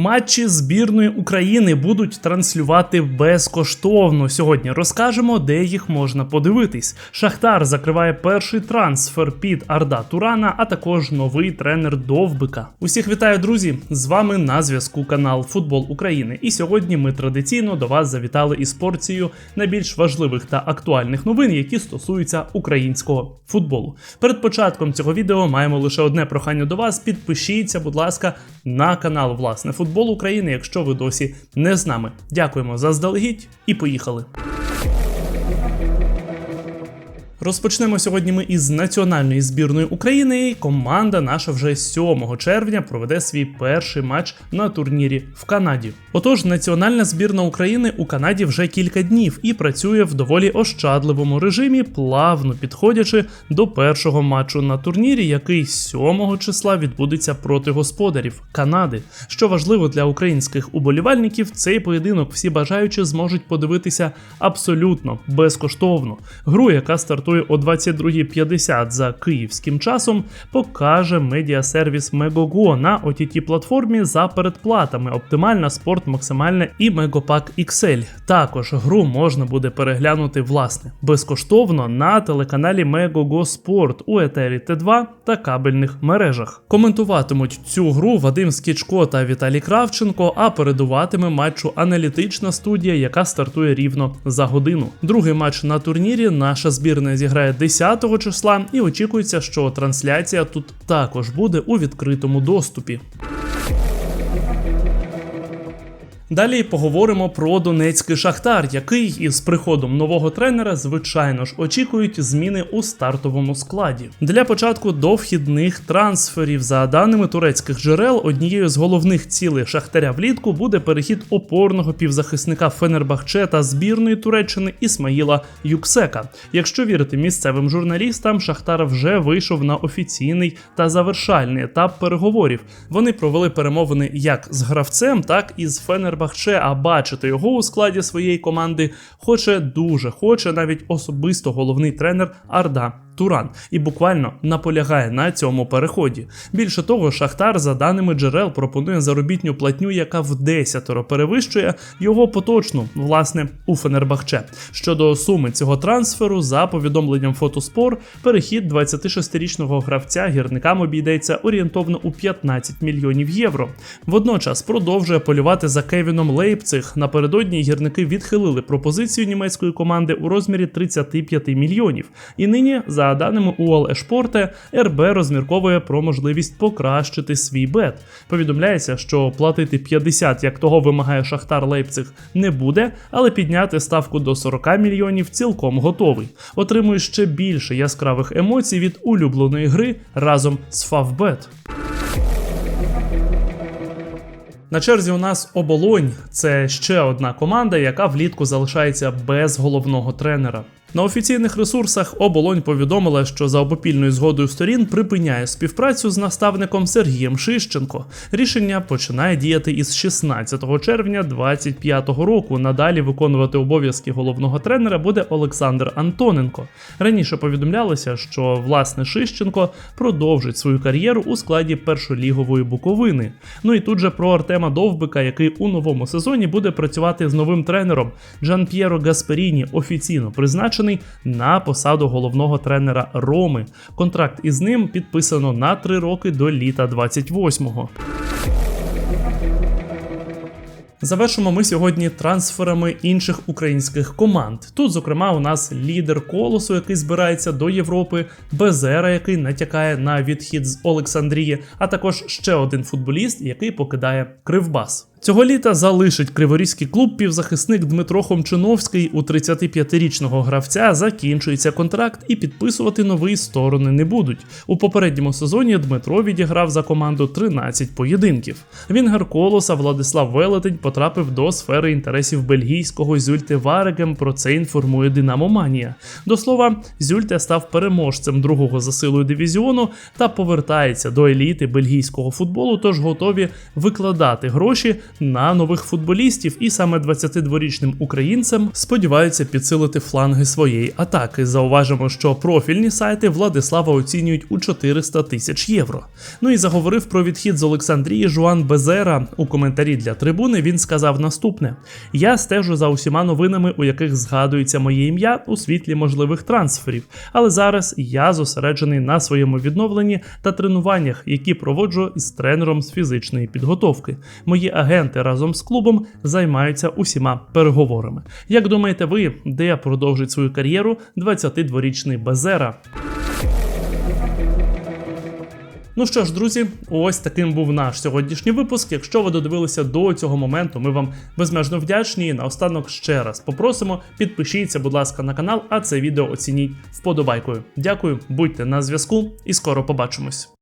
Матчі збірної України будуть транслювати безкоштовно. Сьогодні розкажемо, де їх можна подивитись. Шахтар закриває перший трансфер під Арда Турана, а також новий тренер Довбика. Усіх вітаю, друзі! З вами на зв'язку канал Футбол України. І сьогодні ми традиційно до вас завітали із порцією найбільш важливих та актуальних новин, які стосуються українського футболу. Перед початком цього відео маємо лише одне прохання до вас: підпишіться, будь ласка, на канал Власне футбол України, якщо ви досі не з нами. Дякуємо заздалегідь і поїхали. Розпочнемо сьогодні ми із національної збірної України. Команда наша вже 7 червня проведе свій перший матч на турнірі в Канаді. Отож, національна збірна України у Канаді вже кілька днів і працює в доволі ощадливому режимі, плавно підходячи до першого матчу на турнірі, який 7 числа відбудеться проти господарів Канади. Що важливо для українських уболівальників, цей поєдинок всі бажаючі зможуть подивитися абсолютно безкоштовно. Гру, яка стартує о 22.50 за київським часом, покаже медіасервіс Megogo на ott платформі за передплатами. Оптимальна спорт, максимальна і Мегопак XL. Також гру можна буде переглянути власне безкоштовно на телеканалі Megogo Sport у етері Т2 та кабельних мережах. Коментуватимуть цю гру Вадим Скічко та Віталій Кравченко, а передуватиме матчу аналітична студія, яка стартує рівно за годину. Другий матч на турнірі наша збірна зіграє 10 числа, і очікується, що трансляція тут також буде у відкритому доступі. Далі поговоримо про Донецький Шахтар, який із приходом нового тренера, звичайно ж, очікують зміни у стартовому складі. Для початку до вхідних трансферів, за даними турецьких джерел, однією з головних цілей Шахтаря влітку буде перехід опорного півзахисника Фенербахче та збірної Туреччини Ісмаїла Юксека. Якщо вірити місцевим журналістам, Шахтар вже вийшов на офіційний та завершальний етап переговорів. Вони провели перемовини як з гравцем, так і з Фенербахче. Фенербахче, а бачити його у складі своєї команди хоче дуже хоче навіть особисто головний тренер Арда Туран і буквально наполягає на цьому переході. Більше того, Шахтар, за даними джерел, пропонує заробітню платню, яка в десятеро перевищує його поточну, власне, у Фенербахче. Щодо суми цього трансферу, за повідомленням Фотоспор, перехід 26-річного гравця гірникам обійдеться орієнтовно у 15 мільйонів євро. Водночас продовжує полювати за Кевіном Лейпциг. Напередодні гірники відхилили пропозицію німецької команди у розмірі 35 мільйонів. І нині за за даними УОЛ Ешпорте, РБ розмірковує про можливість покращити свій бет. Повідомляється, що платити 50, як того вимагає Шахтар Лейпциг, не буде, але підняти ставку до 40 мільйонів цілком готовий. Отримує ще більше яскравих емоцій від улюбленої гри разом з Фавбет. На черзі у нас оболонь це ще одна команда, яка влітку залишається без головного тренера. На офіційних ресурсах оболонь повідомила, що за обопільною згодою сторін припиняє співпрацю з наставником Сергієм Шищенко. Рішення починає діяти із 16 червня 2025 року. Надалі виконувати обов'язки головного тренера буде Олександр Антоненко. Раніше повідомлялося, що власне Шищенко продовжить свою кар'єру у складі першолігової буковини. Ну і тут же про Артема Довбика, який у новому сезоні буде працювати з новим тренером Джан П'єро Гасперіні, офіційно призначений призначений на посаду головного тренера Роми. Контракт із ним підписано на три роки до літа 28-го. Завершимо ми сьогодні трансферами інших українських команд. Тут, зокрема, у нас лідер колосу, який збирається до Європи, Безера, який натякає на відхід з Олександрії, а також ще один футболіст, який покидає Кривбас. Цього літа залишить криворізький клуб півзахисник Дмитро Хомчиновський у 35-річного гравця закінчується контракт і підписувати новий сторони не будуть. У попередньому сезоні Дмитро відіграв за команду 13 поєдинків. Вінгер колоса Владислав Велетень потрапив до сфери інтересів бельгійського Зюльте Варегем. Про це інформує Динамо Манія. До слова, Зюльте став переможцем другого за силою дивізіону та повертається до еліти бельгійського футболу, тож готові викладати гроші на нових футболістів, і саме 22-річним українцем сподіваються підсилити фланги своєї атаки. Зауважимо, що профільні сайти Владислава оцінюють у 400 тисяч євро. Ну і заговорив про відхід з Олександрії Жуан Безера. У коментарі для трибуни він сказав наступне: Я стежу за усіма новинами, у яких згадується моє ім'я у світлі можливих трансферів. Але зараз я зосереджений на своєму відновленні та тренуваннях, які проводжу із тренером з фізичної підготовки. Мої агенти разом з клубом займаються усіма переговорами. Як думаєте ви, де продовжить свою кар'єру 22-річний Безера? Ну що ж, друзі, ось таким був наш сьогоднішній випуск. Якщо ви додивилися до цього моменту, ми вам безмежно вдячні. І наостанок ще раз попросимо, підпишіться, будь ласка, на канал, а це відео оцініть вподобайкою. Дякую, будьте на зв'язку і скоро побачимось.